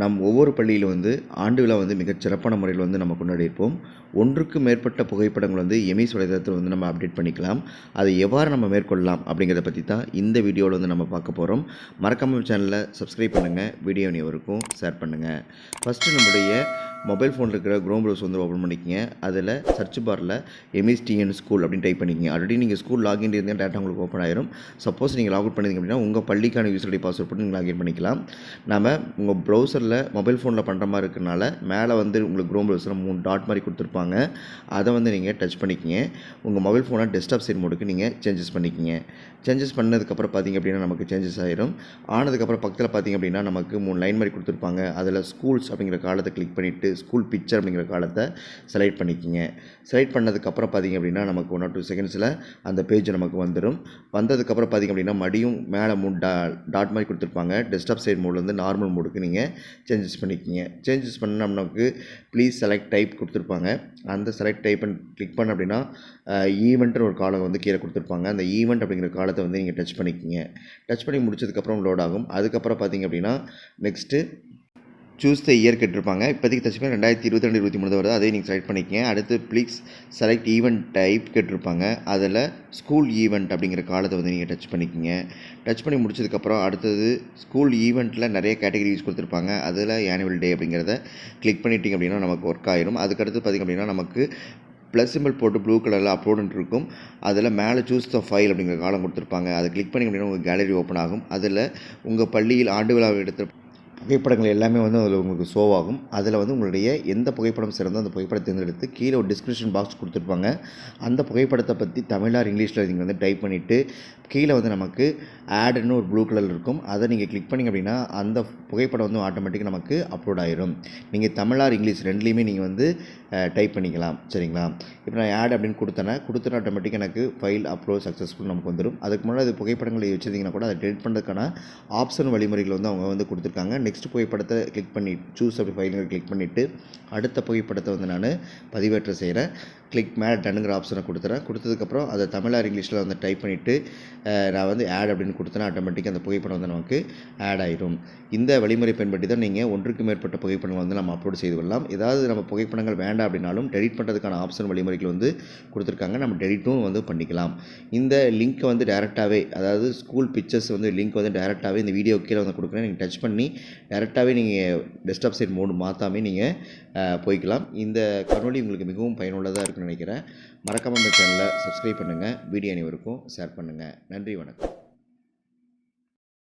நம் ஒவ்வொரு பள்ளியிலும் வந்து ஆண்டு விழா வந்து மிகச் சிறப்பான முறையில் வந்து நம்ம கொண்டாடியிருப்போம். ஒன்றுக்கு மேற்பட்ட புகைப்படங்கள் வந்து எமிஸ் வலைதளத்தில் வந்து நம்ம அப்டேட் பண்ணிக்கலாம். அதை எவ்வாறு நம்ம மேற்கொள்ளலாம் அப்படிங்கிறத பற்றி தான் இந்த வீடியோவில் வந்து நம்ம பார்க்க போகிறோம் மறக்காமல் சேனலை சப்ஸ்கிரைப் பண்ணுங்கள் வீடியோ அனைவருக்கும் ஷேர் பண்ணுங்கள் ஃபஸ்ட்டு நம்முடைய மொபைல் ஃபோனில் இருக்கிற க்ரோம் ப்ரௌஸ் வந்து ஓப்பன் பண்ணிக்கங்க. அதில் சர்ச் பாரில் எம்இஸ்டிஎன் ஸ்கூல் அப்படின்னு டைப் பண்ணிக்கங்க. ஆல்ரெடி நீங்கள் ஸ்கூல் லாகின் இருந்தால் டேட்டா உங்களுக்கு ஓப்பன் ஆயிரும். சப்போஸ் நீங்கள் லாக் அவுட் பண்ணிங்க அப்படின்னா உங்கள் பள்ளிக்கான யூஸ் ஐடி பாஸ்வேர்ட் போட்டு நீங்கள் லாகின் பண்ணிக்கலாம். நம்ம உங்கள் ப்ரௌசரில் மொபைல் ஃபோனில் பண்ணுற மாதிரி இருக்கனால மேலே வந்து உங்களுக்கு க்ரோம் ப்ரௌசரில் மூணு டாட் மாதிரி கொடுத்துருப்பாங்க. அதை வந்து நீங்கள் டச் பண்ணிக்கிங்க. உங்கள் மொபைல் ஃபோனை டெஸ்க்டாப் சைட் மோடுக்கு நீங்கள் சேஞ்சஸ் பண்ணிக்கிங்க. சேஞ்சஸ் பண்ணதுக்கப்புறம் பார்த்தீங்க அப்படின்னா நமக்கு சேஞ்சஸ் ஆயிரும். ஆனதுக்கப்புறம் பக்கத்தில் பார்த்தீங்க அப்படின்னா நமக்கு மூணு லைன் மாதிரி கொடுத்துருப்பாங்க. அதில் ஸ்கூல்ஸ் அப்படிங்கிற காலத்தை கிளிக் பண்ணிவிட்டு ஸ்கூல் பிக்சர் அப்படிங்கிற காலத்தை செலக்ட் பண்ணிக்கிங்க. செலக்ட் பண்ணதுக்கப்புறம் பார்த்தீங்க அப்படின்னா நமக்கு ஒன் ஆர் டூ செகண்ட்ஸில் அந்த பேஜ் நமக்கு வந்துடும் வந்ததுக்கப்புறம் பார்த்தீங்க அப்படின்னா மடியும் மேலே மூணு டா டாட் மாதிரி கொடுத்துருப்பாங்க. டெஸ்க்டாப் சைட் மோட்லேருந்து நார்மல் மோடுக்கு நீங்கள் சேஞ்சஸ் பண்ணிக்கிங்க. சேஞ்சஸ் பண்ணால் நமக்கு ப்ளீஸ் செலக்ட் டைப் கொடுத்துருப்பாங்க. அந்த செலக்ட் டைப் கிளிக் பண்ண அப்படின்னா ஈவெண்ட்னு ஒரு காலம் வந்து கீழே கொடுத்துருப்பாங்க. அந்த ஈவெண்ட் அப்படிங்கிற காலத்தை வந்து நீங்கள் டச் பண்ணிக்கிங்க. டச் பண்ணி முடிச்சதுக்கப்புறம் லோட் ஆகும். அதுக்கப்புறம் பார்த்தீங்க அப்படின்னா நெக்ஸ்ட்டு சூஸ் த இயர் கேட்டிருப்பாங்க. இப்போதைக்கு தச்சு ரெண்டாயிரத்தி இருபத்தி ரெண்டு இருபத்தி மூணு வருது அதையும் நீங்கள் செலக்ட் பண்ணிக்கங்க. அடுத்து ப்ளீஸ் செலக்ட் ஈவெண்ட் டைப் கேட்டிருப்பாங்க. அதில் ஸ்கூல் ஈவெண்ட் அப்படிங்கிற காலத்தை வந்து நீங்கள் டச் பண்ணிக்கங்க. டச் பண்ணி முடிச்சதுக்கப்புறம் அடுத்தது ஸ்கூல் ஈவெண்ட்டில் நிறைய கேட்டகரிஸ் கொடுத்துருப்பாங்க. அதில் ஆனுவல் டே அப்படிங்கிறத கிளிக் பண்ணிட்டீங்க அப்படின்னா நமக்கு ஒர்க் ஆயிரும். அதுக்கடுத்து பார்த்திங்க அப்படின்னா நமக்கு ப்ளஸ் சிம்பிள் போட்டு ப்ளூ கலரில் அப்லோடுன்னு இருக்கும். அதில் மேலே சூஸ் த ஃபைல் அப்படிங்கிற காலம் கொடுத்துருப்பாங்க. அதை கிளிக் பண்ணி அப்படின்னா உங்கள் கேலரி ஓப்பன் ஆகும். அதில் உங்கள் பள்ளியில் ஆண்டு விழாவை எடுத்த புகைப்படங்கள் எல்லாமே வந்து அதில் உங்களுக்கு ஷோவாகும் அதில் வந்து உங்களுடைய எந்த புகைப்படம் சிறந்தோ அந்த புகைப்படத்தை தேர்ந்தெடுத்து கீழே ஒரு டிஸ்கிரிப்ஷன் பாக்ஸ் கொடுத்துருப்பாங்க. அந்த புகைப்படத்தை பற்றி தமிழார் இங்கிலீஷில் நீங்கள் வந்து டைப் பண்ணிவிட்டு கீழே வந்து நமக்கு ஆடுன்னு ஒரு ப்ளூ கலர் இருக்கும். அதை நீங்கள் கிளிக் பண்ணிங்க அப்படின்னா அந்த புகைப்படம் வந்து ஆட்டோமேட்டிக்காக நமக்கு அப்லோட் ஆயிரும். நீங்கள் தமிழார் இங்கிலீஷ் ரெண்டுலேயுமே நீங்கள் வந்து டைப் பண்ணிக்கலாம். சரிங்களா? இப்போ நான் ஆட் அப்படின்னு கொடுத்தேன்னா கொடுத்துட்டு ஆட்டோமேட்டிக் எனக்கு ஃபைல் அப்லோட் சக்ஸஸ்ஃபுல் நமக்கு வந்துடும் அதுக்கு முன்னாடி அது புகைப்படங்களை வச்சுருந்தீங்கன்னா கூட அதை டெலிட் பண்ணுறதுக்கான ஆப்ஷன் வழிமுறைகள் வந்து அவங்க வந்து கொடுத்துருக்காங்க. நெக்ஸ்ட் புகைப்படத்தை கிளிக் பண்ணி சூஸ் அப்படி ஃபைலுங்க கிளிக் பண்ணிவிட்டு அடுத்த புகைப்படத்தை வந்து நான் பதிவேற்றம் செய்கிறேன் கிளிக் மேலே டனுங்கிற ஆப்ஷனை கொடுத்துறேன். கொடுத்ததுக்கப்புறம் அதை தமிழார் இங்கிலீஷில் வந்து டைப் பண்ணிவிட்டு நான் வந்து ஆட் அப்படின்னு கொடுத்தேன்னா ஆட்டோமேட்டிக்காக அந்த புகைப்படம் வந்து நமக்கு ஆட் ஆகிடும் இந்த வழிமுறை பயன்படுத்தி தான் நீங்கள் ஒன்றுக்கு மேற்பட்ட புகைப்படங்கள் வந்து நம்ம அப்லோட் செய்து கொள்ளலாம். ஏதாவது நம்ம புகைப்படங்கள் வேண்டாம் அப்படின்னாலும் டெலிட் பண்ணுறதுக்கான ஆப்ஷன் வழிமுறைகள் வந்து கொடுத்துருக்காங்க. நம்ம டெலிட்டும் வந்து பண்ணிக்கலாம். இந்த லிங்க்கை வந்து டேரெக்டாகவே அதாவது ஸ்கூல் பிக்சர்ஸ் வந்து லிங்க் வந்து டேரெக்டாகவே இந்த வீடியோ கீழே வந்து கொடுக்குறேன். நீங்கள் டச் பண்ணி டேரெக்டாகவே நீங்கள் டெஸ்க்டாப் சைட் மோடு மாற்றாமே நீங்கள் போய்க்கலாம். இந்த கணொலி உங்களுக்கு மிகவும் பயனுள்ளதாக இருக்கும் நினைக்கிறேன். மறக்காமல் இந்த சேனலை சப்ஸ்கிரைப் பண்ணுங்கள் வீடியோ அனைவருக்கும் ஷேர் பண்ணுங்கள் நன்றி வணக்கம்.